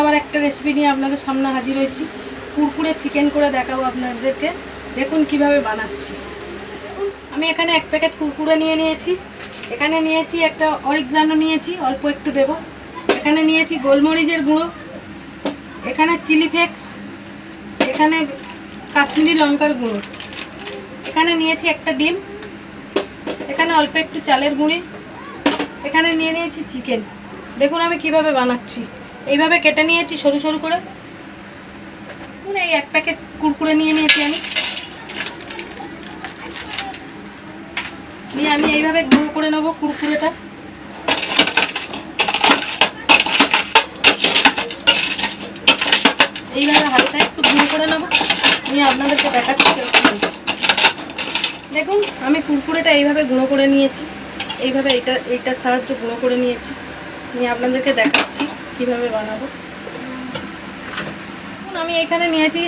আবার একটা রেসিপি নিয়ে আপনাদের সামনে হাজির হয়েছি। কুরকুরে চিকেন করে দেখাবো আপনাদেরকে। দেখুন কীভাবে বানাচ্ছি। আমি এখানে এক প্যাকেট কুরকুরে নিয়ে নিয়েছি। এখানে নিয়েছি একটা অরিগ্রানো নিয়েছি, অল্প একটু দেব। এখানে নিয়েছি গোলমরিচের গুঁড়ো। এখানে চিলি ফ্লেক্স এখানে কাশ্মীরি লঙ্কার গুঁড়ো। এখানে নিয়েছি একটা ডিম। এখানে অল্প একটু চালের গুঁড়ি। এখানে নিয়ে নিয়েছি চিকেন দেখুন আমি কীভাবে বানাচ্ছি। এইভাবে কেটে নিয়েছি সরু সরু করে। এই এক প্যাকেট কুরকুরে নিয়ে নিয়েছি আমি। নিয়ে আমি এইভাবে গুঁড়ো করে নেব কুরকুরেটা এইভাবে হালকা একটু গুঁড়ো করে নেব। নিয়ে আপনাদেরকে দেখাচ্ছি দেখুন, আমি কুরকুরেটা এইভাবে গুঁড়ো করে নিয়েছি। এইভাবে এটা এইটার সাহায্যে গুঁড়ো করে নিয়েছি। নিয়ে আপনাদেরকে দেখাচ্ছি কীভাবে বানাবো। আমি এখানে নিয়েছি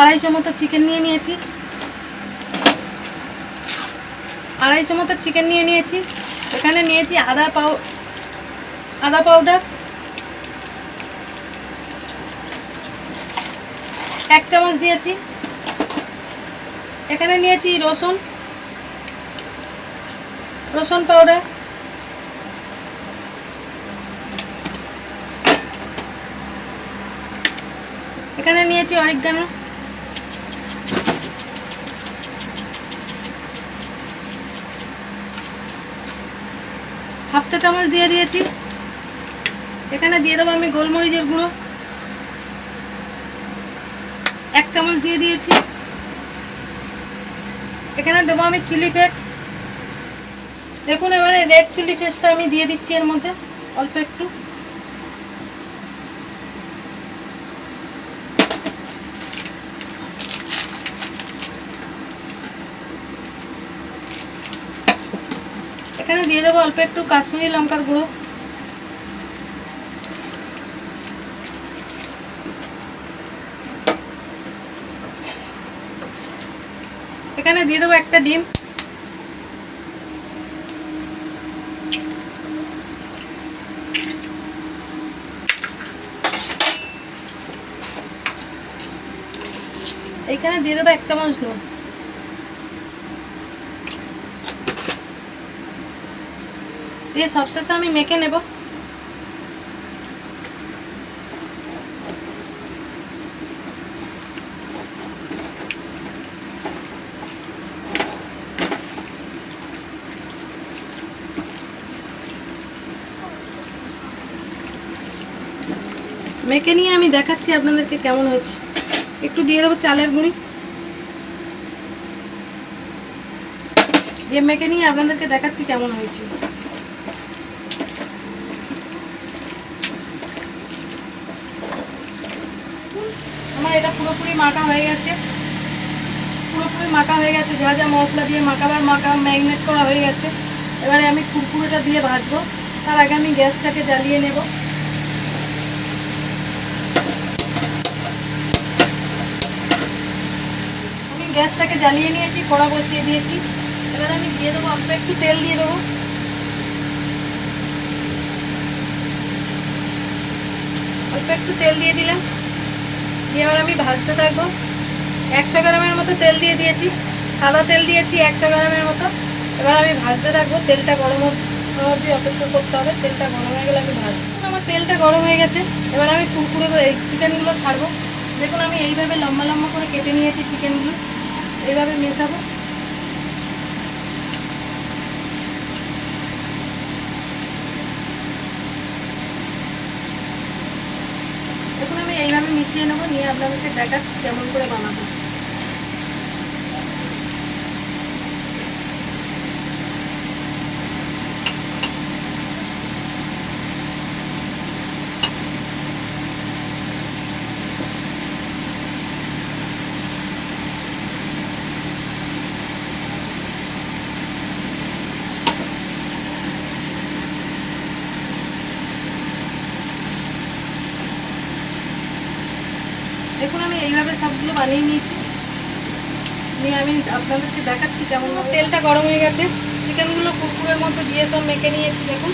আড়াইশো মতো চিকেন নিয়ে নিয়েছি। আড়াইশো মতো চিকেন নিয়ে নিয়েছি। এখানে নিয়েছি আদা পাউ, আদা পাউডার এক চামচ দিয়েছি। এখানে নিয়েছি রসুন। রসুন পাউডার এখানে নিয়েছি অরিগানো হাফ চা চামচ দিয়ে দিয়েছি। এখানে দিয়ে দেবো আমি গোলমরিচের গুঁড়ো। এক চামচ দিয়ে দিয়েছি। এখানে দেবো আমি চিলি ফ্লেক্স। দেখুন এবারে রেড চিলি ফ্লেক্সটা আমি দিয়ে দিচ্ছি এর মধ্যে, অল্প একটু এখানে দিয়ে দেবো, অল্প একটু কাশ্মীরি লঙ্কার গুঁড়ো। এখানে দিয়ে দেবো একটা ডিম। এইখানে দিয়ে দেবো এক চামচ নুন। দিয়ে সবশেষে আমি মেখে নেব মেখে নিয়ে আমি দেখাচ্ছি আপনাদেরকে কেমন হয়েছে একটু দিয়ে দেবো চালের গুঁড়ি দিয়ে মেখে নিয়ে আপনাদেরকে দেখাচ্ছি কেমন হয়েছে আমার এটা পুরোপুরি মাখা হয়ে গেছে। পুরোপুরি মাখা হয়ে গেছে, যা যা মশলা দিয়ে মাখাবার, মাখা ম্যাগনেট করা হয়ে গেছে। এবারে আমি কুরকুরেটা দিয়ে ভাজবো। তার আগে আমি গ্যাসটাকে জ্বালিয়ে নেব। আমি গ্যাসটাকে জ্বালিয়ে নিয়েছি, কড়া বসিয়ে দিয়েছি। এবার আমি দিয়ে দেবো, অল্প একটু তেল দিয়ে দেবো। অল্প একটু তেল দিয়ে দিলাম। দিয়ে এবার আমি ভাজতে থাকব। একশো গ্রামের মতো তেল দিয়ে দিয়েছি, সাদা তেল দিয়েছি একশো গ্রামের মতো। এবার আমি ভাজতে থাকব, তেলটা গরম অবধি অপেক্ষা করতে হবে, তেলটা গরম হয়ে গেলে আমি ভাজবো। আমার তেলটা গরম হয়ে গেছে, এবার আমি কুরকুরে এই চিকেনগুলো ছাড়বো। দেখুন আমি এইভাবে লম্বা লম্বা করে কেটে নিয়েছি চিকেনগুলো, এইভাবে মেশাবো। এইভাবে মিশিয়ে নেব নিয়ে আপনাদেরকে দেখাচ্ছি কেমন করে বানাবো দেখুন আমি এইভাবে সবগুলো বানিয়ে নিয়েছি। নিয়ে আমি আপনাদেরকে দেখাচ্ছি কেমন তেলটা গরম হয়ে গেছে। চিকেনগুলো কুকুরের মধ্যে দিয়ে সব মেখে নিয়েছি, দেখুন।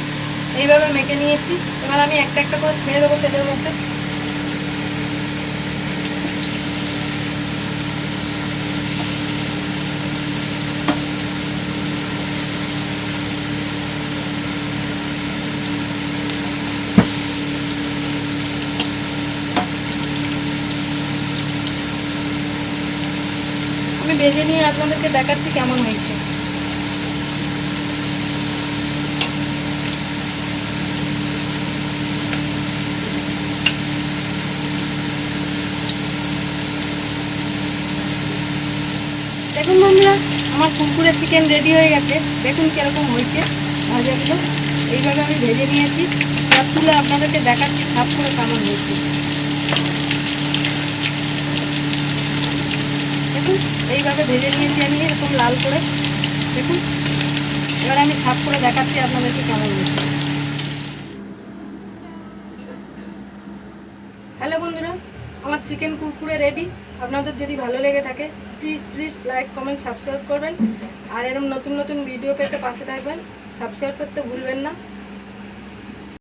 এইভাবে মেখে নিয়েছি। এবার আমি একটা একটা করে ছেড়ে দেবো তেলের মধ্যে। ভেজে নিয়ে আপনাদেরকে দেখাচ্ছি কেমন হয়েছে। দেখুন বন্ধুরা, আমার কুরকুরে চিকেন রেডি হয়ে গেছে। দেখুন কীরকম হয়েছে ভাজাগুলো এইভাবে আমি ভেজে নিয়েছি। এবার তুলে আপনাদেরকে দেখাচ্ছি সাফ করে কেমন হয়েছে। দেখুন, এইভাবে ভেজে নিয়েছি আমি, এরকম লাল করে। দেখুন, এবার আমি সাফ করে দেখাচ্ছি আপনাদেরকে কেমন হয়েছে। হ্যালো বন্ধুরা, আমার চিকেন কুরকুরে রেডি। আপনাদের যদি ভালো লেগে থাকে please please like comment subscribe করবেন। আর এরকম নতুন নতুন ভিডিও পেতে পাশে থাকবেন। সাবস্ক্রাইব করতে ভুলবেন না।